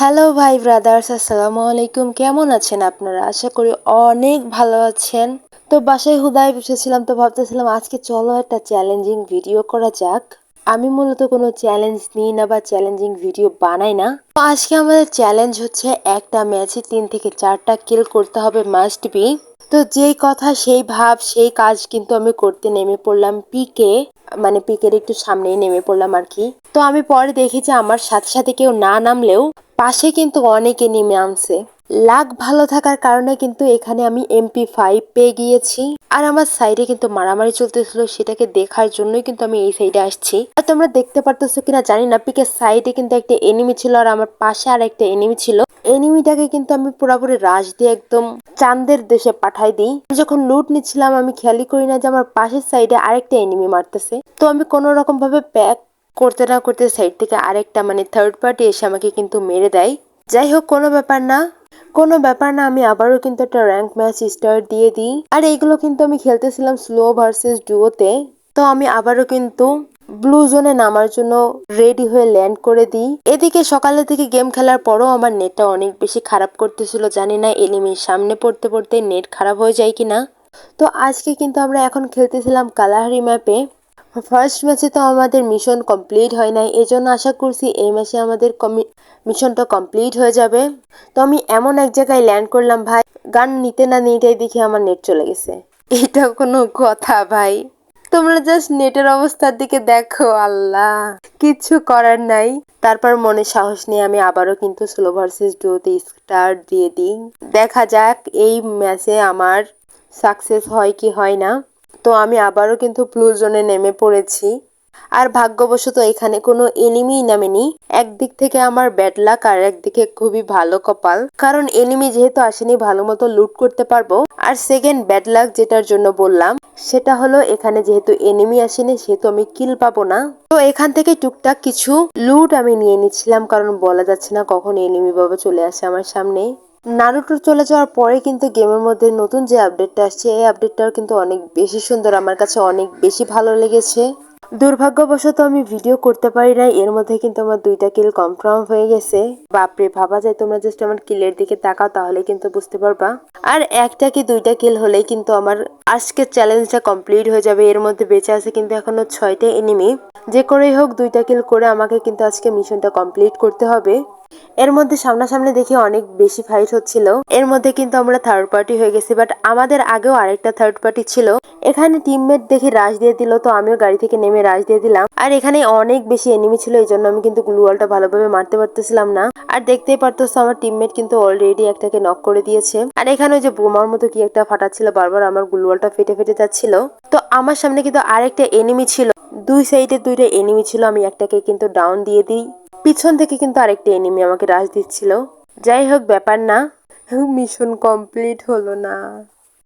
Hello ভাই brothers আসসালামু আলাইকুম। কেমন আছেন আপনারা? আশা করি অনেক ভালো আছেন। তো বাসায় হুদায় বসেছিলাম, তো ভাবতেছিলাম আজকে চলো একটা চ্যালেঞ্জিং ভিডিও করা যাক। আমি মূলত কোনো চ্যালেঞ্জ নিই না বা চ্যালেঞ্জিং ভিডিও বানাই না। তো আজকে আমাদের চ্যালেঞ্জ হচ্ছে একটা ম্যাচে তিন থেকে চারটা কিল করতে হবে মাস্ট বি তো যেই কথা, সেই ভাব, সেই কাজ কিন্তু আমি করতে নেমে পড়লাম পিকে। মানে পিকের একটু সামনেই নেমে পড়লাম আর কি। তো আমি পরে দেখি যে আমার সাথে সাথে কেউ না নামলেও পাশে কিন্তু অনেকে নেমে আনছে। লাক ভালো থাকার কারণে কিন্তু এখানে আমি এমপি ফাইভ পেয়ে গিয়েছি। আর আমার সাইডে কিন্তু মারামারি চলতেছিল, সেটাকে দেখার জন্যই কিন্তু আমি এই সাইডে আসছি। আর তোমরা দেখতে পারতেছো কিনা জানি না পিকের সাইডে কিন্তু একটা এনিমি ছিল আর আমার পাশে আর একটা এনিমি ছিল। এনিমিটাকে কিন্তু আমি পুরোপুরি রাশ দিয়ে একদম চাঁদের দেশে পাঠাই দিই। যখন লুট নিচ্ছিলাম, আমি খেয়ালই করি না যে আমার পাশের সাইডে আরেকটা এনিমি মারতেছে। তো আমি কোনো রকম ভাবে প্যাক করতে না করতে সাইড থেকে আরেকটা মানে থার্ড পার্টি এসে আমাকে কিন্তু মেরে দেয়। যাই হোক কোনো ব্যাপার না। কোনো ব্যাপার না, আমি আবারও কিন্তু একটা র্যাঙ্ক ম্যাচ স্টার্ট দিয়ে দিই। আর এইগুলো কিন্তু আমি খেলতেছিলাম স্লো ভার্সেস ডুয়োতে তো আমি আবারও কিন্তু ব্লু জোনে নামার জন্য রেডি হয়ে ল্যান্ড করে দিই। এদিকে সকালের থেকে গেম খেলার পরও আমার নেটটা অনেক বেশি খারাপ করতেছিল, জানি না এনিমির সামনে পড়তে পড়তে নেট খারাপ হয়ে যায় কিনা। তো আজকে কিন্তু আমরা এখন খেলতেছিলাম কালাহারি ম্যাপে ফার্স্ট ম্যাচে তো আমাদের মিশন কমপ্লিট হয় নাই, এজন্য আশা করছি এই ম্যাচে আমাদের মিশনটা কমপ্লিট হয়ে যাবে। তো আমি এমন এক জায়গায় ল্যান্ড করলাম, ভাই, গান নিতে না নিতেই দেখি আমার নেট চলে গেছে। এটা কোনো কথা, ভাই। তোমরা জাস্ট নেটের অবস্থার দিকে দেখো, আল্লাহ। কিচ্ছু করার নাই। তারপর মনে সাহস নিয়ে আমি আবারও কিন্তু স্লো ভার্সেস ডুতে স্টার্ট দিয়ে দিই। দেখা যাক এই ম্যাচে আমার সাকসেস হয় কি হয় না। তো আমি আবারও কিন্তু ব্লু জোনে নেমে পড়েছি। আর ভাগ্যবশত এখানে কোনো এনিমি নামেনি। একদিক থেকে আমার ব্যাড লাক আর একদিকে খুবই ভালো কপাল। কারণ এনিমি যেহেতু আসেনি, ভালো মতো লুট করতে পারব। আর সেকেন্ড ব্যাড লাক যেটার জন্য বললাম, সেটা হলো এখানে যেহেতু এনিমি আসেনি, সেহেতু আমি কিল পাবো না। তো এখান থেকে টুকটাক কিছু লুট আমি নিয়ে নিচ্ছিলাম, কারণ বলা যাচ্ছে না কখন এনিমি বাবা চলে আসে আমার সামনে। নারুটো চলে যাওয়ার পরে কিন্তু গেমের মধ্যে নতুন যে আপডেটটা আসছে, এই আপডেটটাও কিন্তু অনেক বেশি সুন্দর। আমার কাছে অনেক বেশি ভালো লেগেছে। দুর্ভাগ্যবশত আমি ভিডিও করতে পারি না এর মধ্যে কিন্তু আমার দুইটা কিল কনফার্ম হয়ে গেছে। বাপরে, ভাবা যায় তোমরা জাস্ট আমার কিলের দিকে তাকাও তাহলে কিন্তু বুঝতে পারবা। আর একটা কি দুইটা কিল হলেই কিন্তু আমার আজকের চ্যালেঞ্জটা কমপ্লিট হয়ে যাবে, এর মধ্যে বেঁচে আছে কিন্তু এখনও ছয়টা এনিমি যে করেই হোক, দুইটা কিল করে আমাকে কিন্তু আজকে মিশনটা কমপ্লিট করতে হবে। এর মধ্যে সামনাসামনি দেখে অনেক বেশি ফাইট হচ্ছিল। এর মধ্যে কিন্তু আমরা থার্ড পার্টি হয়ে গেছি বাট আমাদের আগেও আরেকটা থার্ড পার্টি ছিল। এখানে টিমমেট দেখি রাশ দিয়ে দিল, তো আমিও গাড়ি থেকে নেমে রাশ দিয়ে দিলাম। আর এখানে অনেক বেশি এনিমি ছিল এই জন্য আমি কিন্তু গ্লুয়ালটা ভালোভাবে মারতে পারতেছিলাম না। আর দেখতেই পারতেছ আমার টিমমেট কিন্তু অলরেডি একটাকে নক করে দিয়েছে। আর এখানে ওই যে বোমার মতো কি একটা ফাটাচ্ছিল, বারবার আমার গ্লুয়ালটা ফেটে ফেটে যাচ্ছিল। তো আমার সামনে কিন্তু আরেকটা এনিমি ছিল। দুই সাইডে দুইটা এনিমি ছিল, আমি একটাকে কিন্তু ডাউন দিয়ে দিই। পিছন থেকে কিন্তু আরেকটা এনিমি আমাকে রাশ দিচ্ছিল। যাই হোক, ব্যাপার না। মিশন কমপ্লিট হলো না।